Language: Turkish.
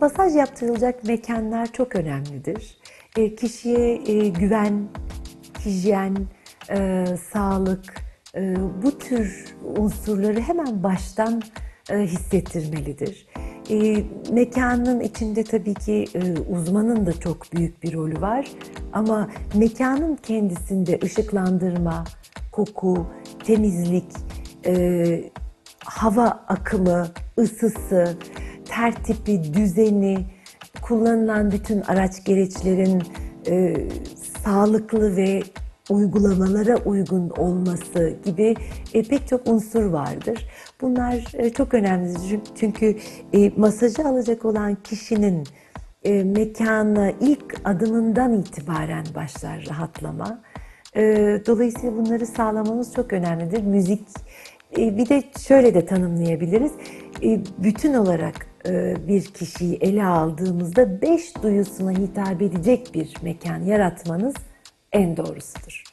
masaj yaptırılacak mekanlar çok önemlidir. E, kişiye e, güven, hijyen, e, sağlık, e, bu tür unsurları hemen baştan e, hissettirmelidir. E, mekanın içinde tabii ki e, uzmanın da çok büyük bir rolü var ama mekanın kendisinde ışıklandırma, koku, temizlik, e, hava akımı, ısısı, tertipi, düzeni, kullanılan bütün araç gereçlerin e, sağlıklı ve uygulamalara uygun olması gibi e, pek çok unsur vardır. Bunlar e, çok önemlidir çünkü e, masajı alacak olan kişinin e, mekana ilk adımından itibaren başlar rahatlama. E, dolayısıyla bunları sağlamamız çok önemlidir. Müzik e, bir de şöyle de tanımlayabiliriz. E, bütün olarak bir kişiyi ele aldığımızda beş duyusuna hitap edecek bir mekan yaratmanız en doğrusudur.